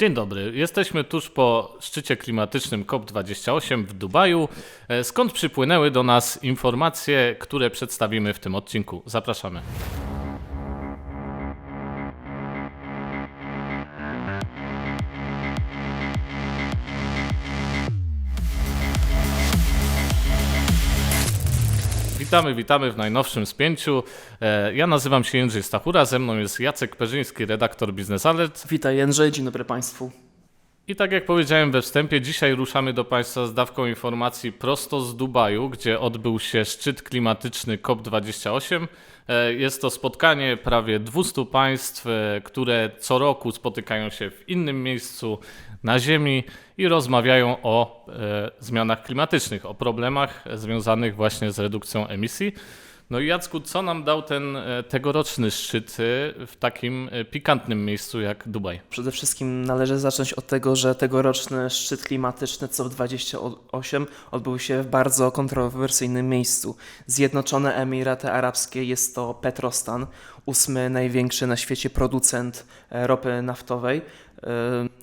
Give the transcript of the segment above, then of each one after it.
Dzień dobry. Jesteśmy tuż po szczycie klimatycznym COP28 w Dubaju, e, skąd przypłynęły do nas informacje, które przedstawimy w tym odcinku. Zapraszamy. Witamy, witamy w najnowszym spięciu. E, Ja nazywam się Jędrzej Stachura, ze mną jest Jacek Perzyński, redaktor Business Alert. Witaj Jędrzej, dzień dobry Państwu. I tak jak powiedziałem we wstępie, dzisiaj ruszamy do Państwa z dawką informacji prosto z Dubaju, gdzie odbył się szczyt klimatyczny COP28. E, Jest to spotkanie prawie 200 państw, e, które co roku spotykają się w innym miejscu na Ziemi i rozmawiają o e, zmianach klimatycznych, o problemach związanych właśnie z redukcją emisji. No i Jacku, co nam dał ten e, tegoroczny szczyt e, w takim e, pikantnym miejscu jak Dubaj? Przede wszystkim należy zacząć od tego, że tegoroczny szczyt klimatyczny COP28 odbył się w bardzo kontrowersyjnym miejscu. Zjednoczone Emiraty Arabskie jest to Petrostan, ósmy największy na świecie producent ropy naftowej.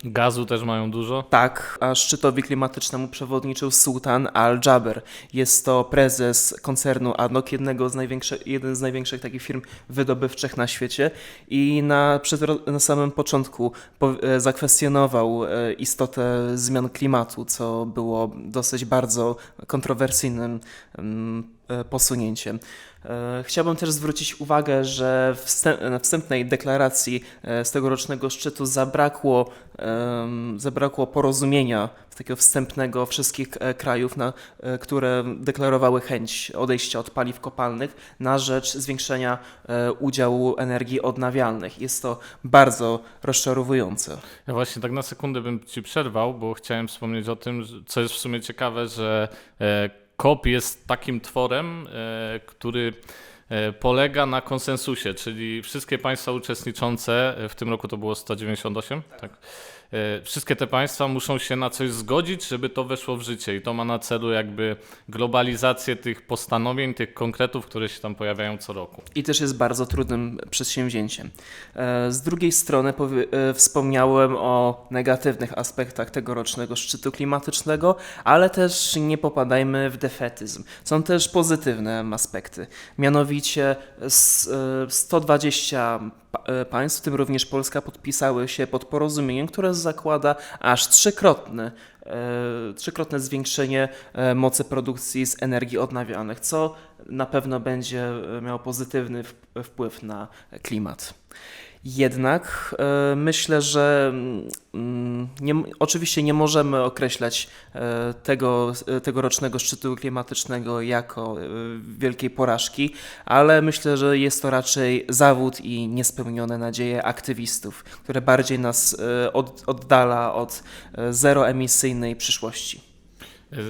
Gazu też mają dużo. Tak, a szczytowi klimatycznemu przewodniczył Sultan Al-Jaber. Jest to prezes koncernu ADNOC, jednego z największych, jeden z największych takich firm wydobywczych na świecie i na, przed, na samym początku po, e, zakwestionował e, istotę zmian klimatu, co było dosyć bardzo kontrowersyjnym posunięciem. E, Chciałbym też zwrócić uwagę, że na wstępnej deklaracji e, z tegorocznego szczytu zabrakło, zabrakło porozumienia takiego wstępnego wszystkich e, krajów, na, e, które deklarowały chęć odejścia od paliw kopalnych na rzecz zwiększenia e, udziału energii odnawialnych. Jest to bardzo rozczarowujące. Ja właśnie tak na sekundę bym ci przerwał, bo chciałem wspomnieć o tym, co jest w sumie ciekawe, że COP jest takim tworem, e, który e, polega na konsensusie, czyli wszystkie państwa uczestniczące, e, w tym roku to było 198, tak. E, Wszystkie te państwa muszą się na coś zgodzić, żeby to weszło w życie i to ma na celu jakby globalizację tych postanowień, tych konkretów, które się tam pojawiają co roku. i też jest bardzo trudnym przedsięwzięciem. E, Z drugiej strony e, wspomniałem o negatywnych aspektach tegorocznego szczytu klimatycznego, ale też nie popadajmy w defetyzm. Są też pozytywne aspekty. Mianowicie s- e, 120 pa- e, państw, w tym również Polska, podpisały się pod porozumieniem, które zakłada aż trzykrotny e, trzykrotne zwiększenie e, mocy produkcji z energii odnawialnych, co na pewno będzie e, miało pozytywny wp- wpływ na klimat. Jednak e, myślę, że mm, nie, oczywiście nie możemy określać e, tego, e, tegorocznego szczytu klimatycznego jako wielkiej porażki, ale myślę, że jest to raczej zawód i niespełnione nadzieje aktywistów, które bardziej nas od, oddala od zeroemisyjnej przyszłości.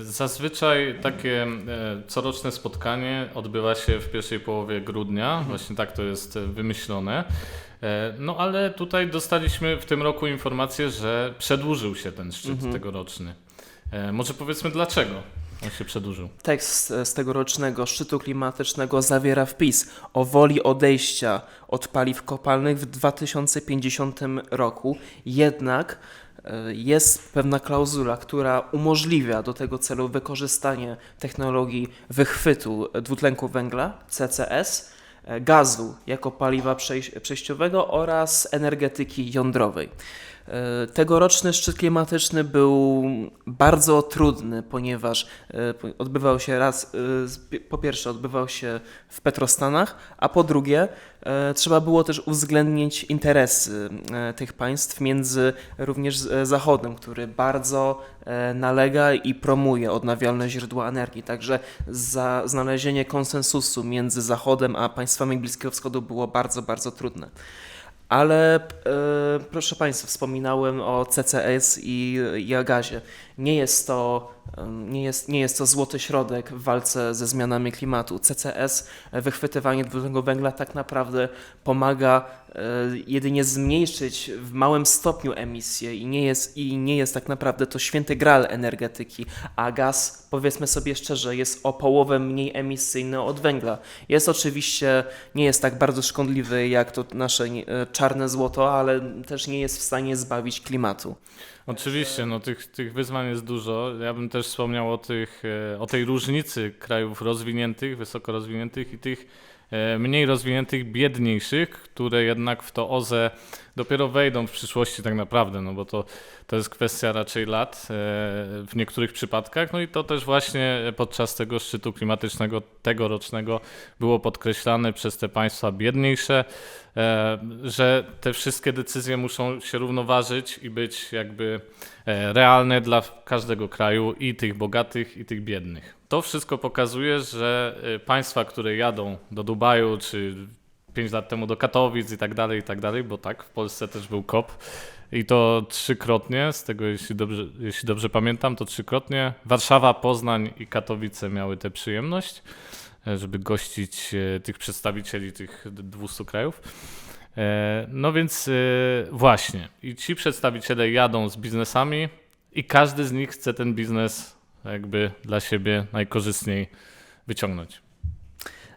Zazwyczaj takie coroczne spotkanie odbywa się w pierwszej połowie grudnia, właśnie tak to jest wymyślone. E, No ale tutaj dostaliśmy w tym roku informację, że przedłużył się ten szczyt tegoroczny. E, Może powiedzmy dlaczego on się przedłużył. Tekst z tegorocznego szczytu klimatycznego zawiera wpis o woli odejścia od paliw kopalnych w 2050 roku, jednak e, jest pewna klauzula, która umożliwia do tego celu wykorzystanie technologii wychwytu dwutlenku węgla, CCS, gazu jako paliwa przejś- przejściowego oraz energetyki jądrowej. E, Tegoroczny szczyt klimatyczny był bardzo trudny, ponieważ e, odbywał się raz, e, po pierwsze odbywał się w Petrostanach, a po drugie trzeba było też uwzględnić interesy tych państw między również Zachodem, który bardzo nalega i promuje odnawialne źródła energii. Także za znalezienie konsensusu między Zachodem a państwami Bliskiego Wschodu było bardzo, bardzo trudne. Ale e, proszę Państwa, wspominałem o CCS i, i o gazie. Nie jest to nie jest, nie jest to złoty środek w walce ze zmianami klimatu. CCS, e, wychwytywanie dwutlenku węgla tak naprawdę pomaga e, jedynie zmniejszyć w małym stopniu emisję i nie jest, i nie jest tak naprawdę to święty gral energetyki, a gaz, powiedzmy sobie szczerze, jest o połowę mniej emisyjny od węgla. Jest oczywiście, nie jest tak bardzo szkodliwy jak to nasze e, czarne złoto, ale też nie jest w stanie zbawić klimatu. Oczywiście, no tych, tych wyzwań jest dużo. Ja bym też wspomniał o, tych, e, o tej różnicy krajów rozwiniętych, wysoko rozwiniętych i tych e, mniej rozwiniętych, biedniejszych, które jednak w to OZE dopiero wejdą w przyszłości tak naprawdę, no bo to, to jest kwestia raczej lat e, w niektórych przypadkach. No i to też właśnie podczas tego szczytu klimatycznego tegorocznego było podkreślane przez te państwa biedniejsze, e, że te wszystkie decyzje muszą się równoważyć i być jakby e, realne dla każdego kraju, i tych bogatych, i tych biednych. To wszystko pokazuje, że państwa, które jadą do Dubaju, czy 5 lat temu do Katowic i tak dalej, i tak dalej, bo tak, w Polsce też był COP i to trzykrotnie, z tego jeśli dobrze, jeśli dobrze pamiętam, to trzykrotnie. Warszawa, Poznań i Katowice miały tę przyjemność, e, żeby gościć e, tych przedstawicieli tych 200 krajów. E, No więc właśnie, i ci przedstawiciele jadą z biznesami i każdy z nich chce ten biznes jakby dla siebie najkorzystniej wyciągnąć.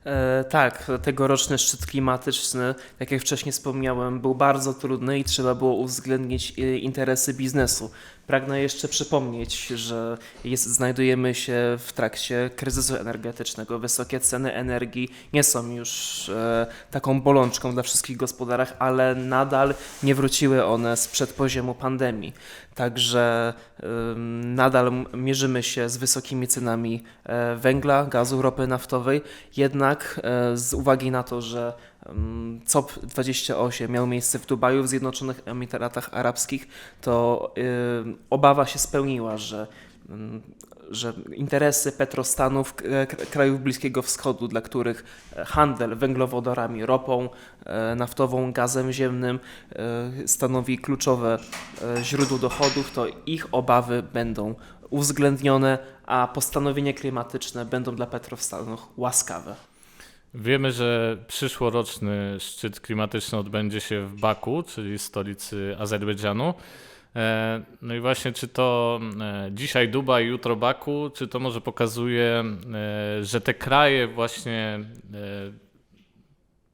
E, tak, tegoroczny szczyt klimatyczny, tak jak wcześniej wspomniałem, był bardzo trudny i trzeba było uwzględnić e, interesy biznesu. Pragnę jeszcze przypomnieć, że jest, znajdujemy się w trakcie kryzysu energetycznego. Wysokie ceny energii nie są już e, taką bolączką dla wszystkich gospodarek, ale nadal nie wróciły one sprzed poziomu pandemii. Także ym, nadal mierzymy się z wysokimi cenami e, węgla, gazu, ropy naftowej. Jednak e, z uwagi na to, że COP28 miał miejsce w Dubaju, w Zjednoczonych Emiratach Arabskich, to obawa się spełniła, że że interesy petrostanów krajów Bliskiego Wschodu, dla których e, handel węglowodorami, ropą e, naftową, gazem ziemnym e, stanowi kluczowe źródło dochodów, to ich obawy będą uwzględnione, a postanowienia klimatyczne będą dla petrostanów łaskawe. Wiemy, że przyszłoroczny szczyt klimatyczny odbędzie się w Baku, czyli stolicy Azerbejdżanu. E, No i właśnie, czy to e, dzisiaj Dubaj, jutro Baku, czy to może pokazuje, e, że te kraje właśnie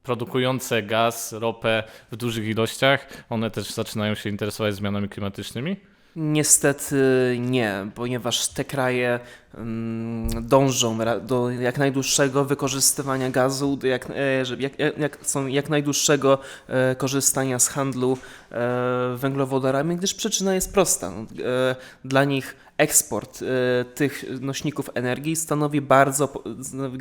produkujące gaz, ropę w dużych ilościach, one też zaczynają się interesować zmianami klimatycznymi? Niestety nie, ponieważ te kraje dążą ra- do jak najdłuższego wykorzystywania gazu, jak, e, jak, jak, jak są jak najdłuższego e, korzystania z handlu e, węglowodorami, gdyż przyczyna jest prosta. No, e, Dla nich eksport e, tych nośników energii stanowi bardzo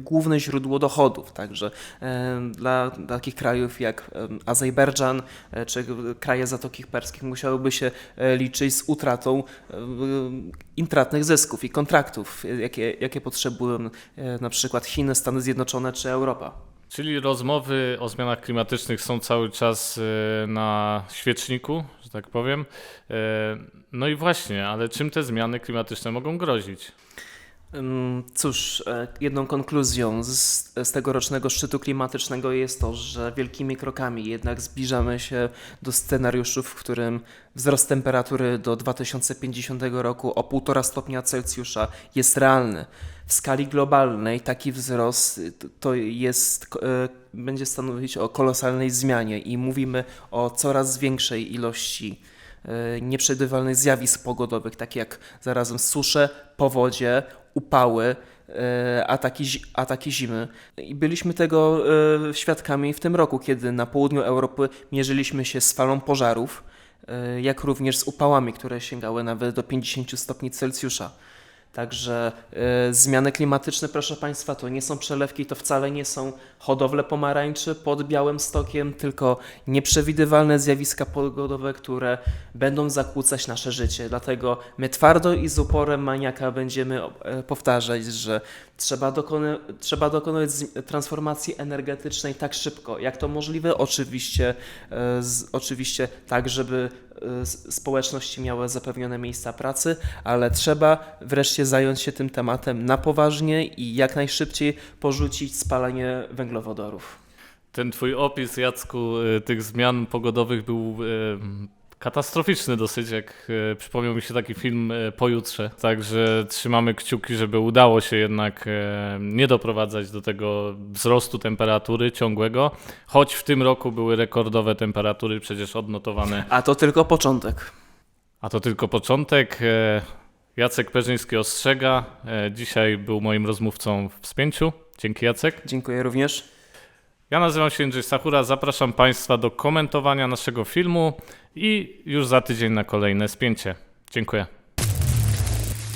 główne źródło dochodów. Także e, dla takich krajów jak e, Azerbejdżan e, czy kraje Zatoki Perskich musiałyby się e, liczyć z utratą e, intratnych zysków i kontraktów, e, jakie, jakie potrzebują e, na przykład Chiny, Stany Zjednoczone czy Europa. Czyli rozmowy o zmianach klimatycznych są cały czas e, na świeczniku, że tak powiem. E, No i właśnie, ale czym te zmiany klimatyczne mogą grozić? Cóż, e, jedną konkluzją z, z tegorocznego szczytu klimatycznego jest to, że wielkimi krokami jednak zbliżamy się do scenariuszu, w którym wzrost temperatury do 2050 roku o 1,5 stopnia Celsjusza jest realny. W skali globalnej taki wzrost y, to jest, e, będzie stanowić o kolosalnej zmianie i mówimy o coraz większej ilości nieprzewidywalnych zjawisk pogodowych, takie jak zarazem susze, powodzie, upały, e, ataki, ataki zimy. I byliśmy tego e, świadkami w tym roku, kiedy na południu Europy mierzyliśmy się z falą pożarów, e, jak również z upałami, które sięgały nawet do 50 stopni Celsjusza. Także e, zmiany klimatyczne, proszę Państwa, to nie są przelewki, to wcale nie są hodowle pomarańczy pod białym stokiem, tylko nieprzewidywalne zjawiska pogodowe, które będą zakłócać nasze życie. Dlatego my twardo i z uporem maniaka będziemy e, powtarzać, że trzeba, dokony, trzeba dokonać transformacji energetycznej tak szybko, jak to możliwe. Oczywiście, e, z, oczywiście tak, żeby s- społeczności miały zapewnione miejsca pracy, ale trzeba wreszcie wreszcie zająć się tym tematem na poważnie i jak najszybciej porzucić spalanie węglowodorów. Ten twój opis, Jacku, y, tych zmian pogodowych był y, katastroficzny dosyć, jak y, przypomniał mi się taki film Pojutrze. Także trzymamy kciuki, żeby udało się jednak nie doprowadzać do tego wzrostu temperatury ciągłego, choć w tym roku były rekordowe temperatury przecież odnotowane. A to tylko początek. A to tylko początek. Jacek Perzyński ostrzega. E, Dzisiaj był moim rozmówcą w spięciu. Dzięki Jacek. Dziękuję również. Ja nazywam się Jędrzej Sachura, zapraszam Państwa do komentowania naszego filmu i już za tydzień na kolejne spięcie. Dziękuję.